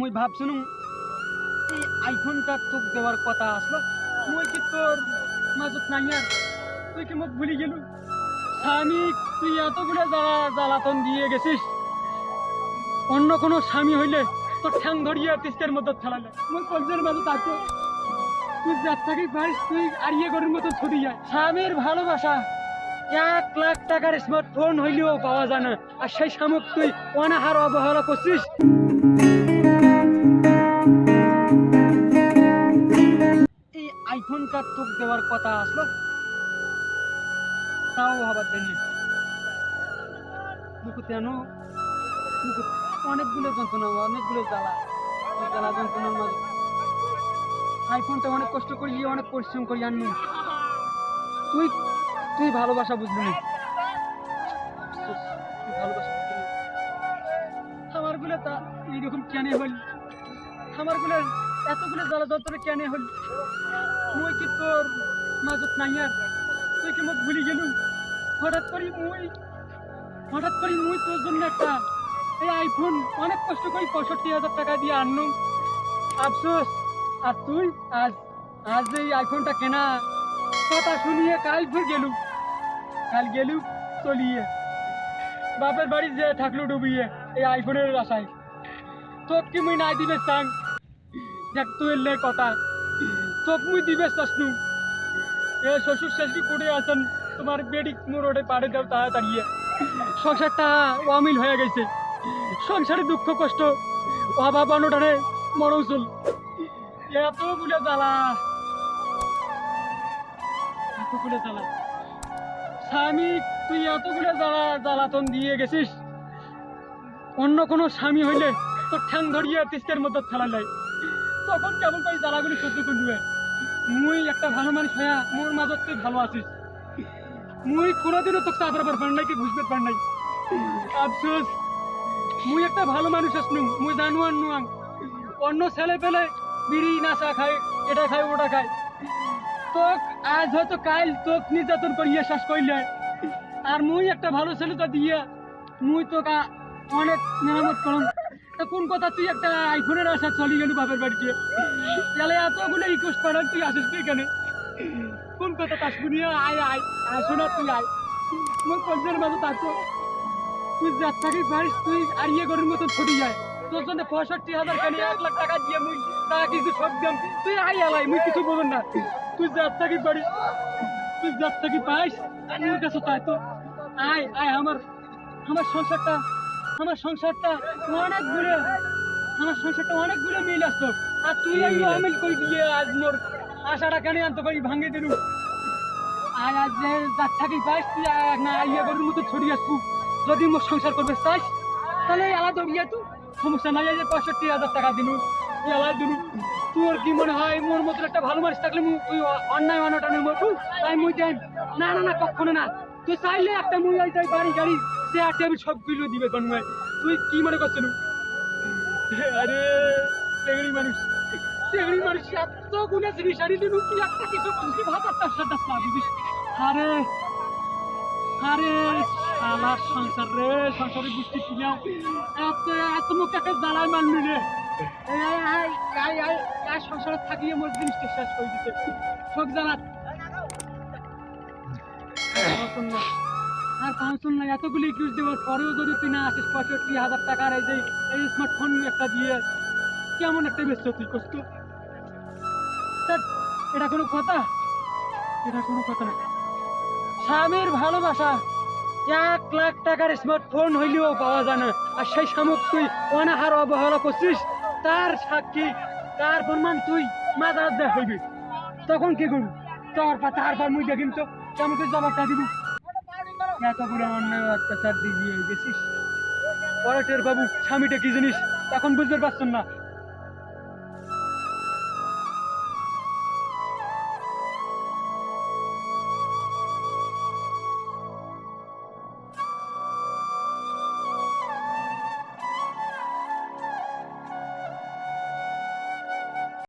মুই ভাবছিলাম, এই আইফোনটা তোক দেওয়ার কথা আসলো। মুই কি তোর মাজত নাই আর? তুই কি মোক ভুলি গেলু স্বামী, তুই এতগুলো জ্বালা, জ্বালাতন দিয়ে গেছিস। অন্য কোনো স্বামী হইলে তোর ঠ্যাং ধরিয়ে তিস্তের মধ্যে ফেলালে মুই কলজের মাঝে তাকে তুই যার থাকি পারিস, তুই আড়িয়ে গরুর মতো ছুটি যায়। স্বামীর ভালোবাসা, এক লাখ টাকার স্মার্টফোন হইলেও পাওয়া যায় না। আর সেই সামক তুই অনাহার অবহেলা করছিস। আইফোনটা তোক দেওয়ার কথা আসলো, তাও হবার দেনি মুখু তেন মুখু অনেকগুলো যন্ত্রণা, অনেকগুলো জ্বালা জ্বালা যন্ত্রণার মাঝে। আইফোনটা অনেক কষ্ট করি অনেক পরিশ্রম করি আননি তুই তুই ভালোবাসা বুঝলি না? না। তা এইরকম কেন হল আমারগুলো এতগুলো জ্বালা কেন হল মুই কি তোর মাজত নাই আর? তুই কি মোক ভুলি গেলু? হঠাৎ করি মুই, হঠাৎ করি মুই তোর জন্য একটা এই আইফোন অনেক কষ্ট করি পঁয়ষট্টি হাজার টাকা দিয়ে আনলুম। আফসোস, আর তুই আজ আজ এই আইফোনটা কেনা, কথা শুনিয়ে কাল ফির গেলু। কাল গেলু চলিয়ে বাপের বাড়ি যে থাকল ডুবিয়ে এই আইফোনের আশায় তোক কি মুই নাই দিবে চাং? দেখ তুই এলে কথা। তোক মুই দিবে চাসনু এ শ্বশুর শাশুড়ি আছেন, তোমার বেডি মোড়ে পাড়ে দাও সংসারটা অমিল হয়ে গেছে। সংসারে দুঃখ, কষ্ট, অভাব, অনটনে মরণ এতগুলো জ্বালা। এতগুলো জ্বালা। স্বামী, তুই এতগুলো জ্বালা, জ্বালাতন দিয়ে গেছিস। অন্য কোনো স্বামী হইলে তোর ঠ্যাং ধরিয়ে তিস্তের মধ্যে ফেলা যায় তখন কেমন করে জ্বালাগুলি সহ্য করবে মুই একটা ভালো মানুষ হইয়া মোর মাজত তুই ভালো আছিস। মুই কোনোদিনও তোকে চাপড়াবার পার নাই কি বুঝতে পার নাই। আফসোস। মুই একটা ভালো মানুষ আসনু মুই জানু আর নুয়াং। অন্য ছেলে পেলে বিড়ি নাশা খায়, এটা খায়, ওটা খায়। তোক আজ হয়তো কাল তোক নির্যাতন করিয়ে শেষ করলে আর মুই একটা ভালো ছেলেটা দিয়ে মুই তোকে অনেক মেরামত করলাম তা কোন কথা? তুই একটা আইফোনের আশা চলি গেলু বাপের বাড়িতে। তাহলে এতগুলো রিকোয়েস্ট পাঠান, তুই আসিস তুই কেন কোন কথা? তা শুনিয়ে আয় আয় আসো না তুই আয়। মোর কলজের মাঝে থাকতো তুই যার থাকি পারিস, তুই আড়িয়ে গরুর মতো ছুটি যায়। তোর জন্য পঁয়ষট্টি হাজার কেন এক লাখ টাকা দিয়ে মুই তা কিছু সব দিলাম তুই আয় আলাই মুই কিছু বলুন না। তুই যার থাকি পারিস, তুই যার থাকি পাইস মোর কাছে তাই তো। আয় আয়, আমার আমার সংসারটা আমার সংসারটা অনেক ঘুরে আমার সংসারটা অনেক ঘুরে মিল আসতো আর তুই এই অমিল করে দিয়ে আজ মোর আশাটা কেন আনতে পারি ভাঙে দিলু আর আজ যে যার থাকি পাইস তুই না ইয়ে গরুর মতো ছড়িয়ে আসব। যদি মোর সংসার করবে চাইস তাহলে আলাদা দৌড়িয়ে তুই সমস্যা নাই যে পঁয়ষট্টি হাজার টাকা দিলু তুই আলাদা দিলু তোর কি মনে হয় মোর মতো একটা ভালো মানুষ থাকলে তুই অন্যায় অনটনের মতো তাই মুই দেন। না না না কখনো না। তুই চাইলে একটা ওই তাই বাড়ি গাড়ি চেয়ার টেবিল সবগুলো দিবে কনময় তুই কি মনে করছিস আরে চেংড়ি মানুষ চেংড়ি মানুষ এত গুণে জিনিস আনি দিলু কি একটা কিছু বুঝলি ভাত আর তার সাথে দিস আরে আরে শালা সংসার রে সংসারে বুঝতে কিনা এত এত মুখ একটা জ্বালায় আয় আয় সংসারে থাকিয়ে মোর জিনিসটা শেষ করে দিতে। সব জ্বালা আর পাঁচশো না এতগুলি ইউজ দেওয়ার পরেও যদি তুই না আসিস, পঁয়ষট্টি হাজার টাকার এই যে, এই স্মার্টফোন একটা দিয়ে, কেমন একটা ব্যস্ত তুই কষ্ট এটা কোনো কথা? এটা কোনো কথা না। স্বামীর ভালোবাসা, এক লাখ টাকার স্মার্টফোন হইলেও পাওয়া যায় না। আর সেই সামক তুই অনাহার অবহেলা করছিস, তার সাক্ষী, তার প্রমাণ তুই মাদার দেখ হইবি। তখন কি করবি? তোর পা তারপর মুই দেখিম তো করে জবাবটা দিবি। করে অন্যায় অত্যাচার দিয়ে গেছিস পরে টের বাবু স্বামীটা কি জিনিস? এখন বুঝতে পারছেন না।